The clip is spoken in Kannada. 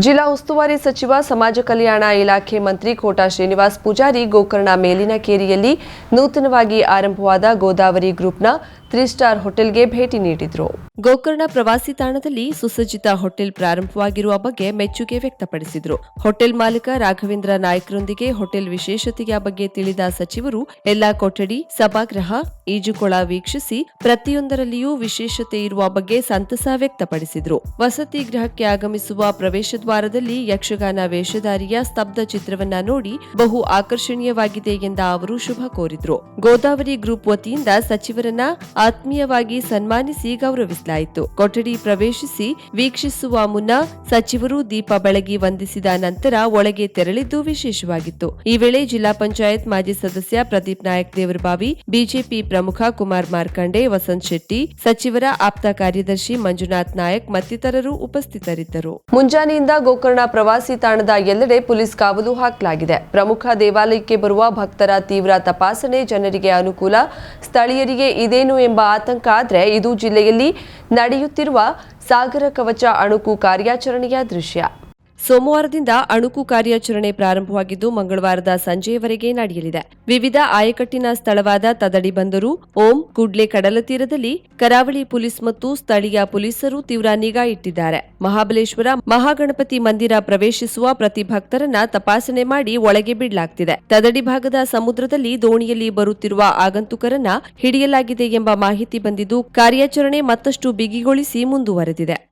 ಜಿಲ್ಲಾ ಉಸ್ತುವಾರಿ ಸಚಿವ, ಸಮಾಜ ಕಲ್ಯಾಣ ಇಲಾಖೆ ಮಂತ್ರಿ ಕೋಟಾ ಶ್ರೀನಿವಾಸ್ ಪೂಜಾರಿ ಗೋಕರ್ಣ ಮೇಲಿನ ಕೇರಿಯಲ್ಲಿ ನೂತನವಾಗಿ ಆರಂಭವಾದ ಗೋದಾವರಿ ಗ್ರೂಪ್ನ ತ್ರೀ ಸ್ಟಾರ್ ಹೋಟೆಲ್ಗೆ ಭೇಟಿ ನೀಡಿದ್ರು. ಗೋಕರ್ಣ ಪ್ರವಾಸಿ ತಾಣದಲ್ಲಿ ಸುಸಜ್ಜಿತ ಹೋಟೆಲ್ ಪ್ರಾರಂಭವಾಗಿರುವ ಬಗ್ಗೆ ಮೆಚ್ಚುಗೆ ವ್ಯಕ್ತಪಡಿಸಿದ್ರು. ಹೋಟೆಲ್ ಮಾಲೀಕ ರಾಘವೇಂದ್ರ ನಾಯ್ಕರೊಂದಿಗೆ ಹೋಟೆಲ್ ವಿಶೇಷತೆಯ ಬಗ್ಗೆ ತಿಳಿದ ಸಚಿವರು, ಎಲ್ಲಾ ಕೊಠಡಿ, ಸಭಾಗೃಹ, ಈಜುಕೊಳ ವೀಕ್ಷಿಸಿ ಪ್ರತಿಯೊಂದರಲ್ಲಿಯೂ ವಿಶೇಷತೆ ಇರುವ ಬಗ್ಗೆ ಸಂತಸ ವ್ಯಕ್ತಪಡಿಸಿದ್ರು. ವಸತಿ ಗೃಹಕ್ಕೆ ಆಗಮಿಸುವ ಪ್ರವೇಶ ದ್ವಾರದಲ್ಲಿ ಯಕ್ಷಗಾನ ವೇಷಧಾರಿಯ ಸ್ತಬ್ಧ ಚಿತ್ರವನ್ನ ನೋಡಿ ಬಹು ಆಕರ್ಷಣೀಯವಾಗಿದೆ ಎಂದ ಅವರು ಶುಭ ಕೋರಿದ್ರು. ಗೋದಾವರಿ ಗ್ರೂಪ್ ವತಿಯಿಂದ ಸಚಿವರನ್ನ ಆತ್ಮೀಯವಾಗಿ ಸನ್ಮಾನಿಸಿ ಗೌರವಿಸಲಾಯಿತು. ಕೊಠಡಿ ಪ್ರವೇಶಿಸಿ ವೀಕ್ಷಿಸುವ ಮುನ್ನ ಸಚಿವರು ದೀಪ ಬೆಳಗಿ ವಂದಿಸಿದ ನಂತರ ಒಳಗೆ ತೆರಳಿದ್ದು ವಿಶೇಷವಾಗಿತ್ತು. ಈ ವೇಳೆ ಜಿಲ್ಲಾ ಪಂಚಾಯತ್ ಮಾಜಿ ಸದಸ್ಯ ಪ್ರದೀಪ್ ನಾಯಕ್ ದೇವರಬಾವಿ, ಬಿಜೆಪಿ ಪ್ರಮುಖ ಕುಮಾರ್ ಮಾರ್ಕಂಡೆ, ವಸಂತ್ ಶೆಟ್ಟಿ, ಸಚಿವರ ಆಪ್ತ ಕಾರ್ಯದರ್ಶಿ ಮಂಜುನಾಥ್ ನಾಯಕ್ ಮತ್ತಿತರರು ಉಪಸ್ಥಿತರಿದ್ದರು. ಮುಂಜಾನೆಯಿಂದ ಗೋಕರ್ಣ ಪ್ರವಾಸಿ ತಾಣದ ಎಲ್ಲೆಡೆ ಪೊಲೀಸ್ ಕಾವಲು ಹಾಕಲಾಗಿದೆ. ಪ್ರಮುಖ ದೇವಾಲಯಕ್ಕೆ ಬರುವ ಭಕ್ತರ ತೀವ್ರ ತಪಾಸಣೆ ಜನರಿಗೆ ಅನುಕೂಲ, ಸ್ಥಳೀಯರಿಗೆ ಇದೇನು ಎಂಬ ಆತಂಕ ಆದರೆ ಇದು ಜಿಲ್ಲೆಯಲ್ಲಿ ನಡೆಯುತ್ತಿರುವ ಸಾಗರ ಕವಚ ಅಣುಕು ಕಾರ್ಯಾಚರಣೆಯ ದೃಶ್ಯ. ಸೋಮವಾರದಿಂದ ಅಣುಕು ಕಾರ್ಯಾಚರಣೆ ಪ್ರಾರಂಭವಾಗಿದ್ದು ಮಂಗಳವಾರದ ಸಂಜೆಯವರೆಗೆ ನಡೆಯಲಿದೆ. ವಿವಿಧ ಆಯಕಟ್ಟಿನ ಸ್ಥಳವಾದ ತದಡಿ ಬಂದರು, ಓಂ, ಕುಡ್ಲೆ ಕಡಲ ತೀರದಲ್ಲಿ ಕರಾವಳಿ ಪೊಲೀಸ್ ಮತ್ತು ಸ್ಥಳೀಯ ಪೊಲೀಸರು ತೀವ್ರ ನಿಗಾ ಇಟ್ಟಿದ್ದಾರೆ. ಮಹಾಬಲೇಶ್ವರ ಮಹಾಗಣಪತಿ ಮಂದಿರ ಪ್ರವೇಶಿಸುವ ಪ್ರತಿ ಭಕ್ತರನ್ನ ತಪಾಸಣೆ ಮಾಡಿ ಒಳಗೆ ಬಿಡಲಾಗ್ತಿದೆ. ತದಡಿ ಭಾಗದ ಸಮುದ್ರದಲ್ಲಿ ದೋಣಿಯಲ್ಲಿ ಬರುತ್ತಿರುವ ಆಗಂತುಕರನ್ನ ಹಿಡಿಯಲಾಗಿದೆ ಎಂಬ ಮಾಹಿತಿ ಬಂದಿದ್ದು, ಕಾರ್ಯಾಚರಣೆ ಮತ್ತಷ್ಟು ಬಿಗಿಗೊಳಿಸಿ ಮುಂದುವರೆದಿದೆ.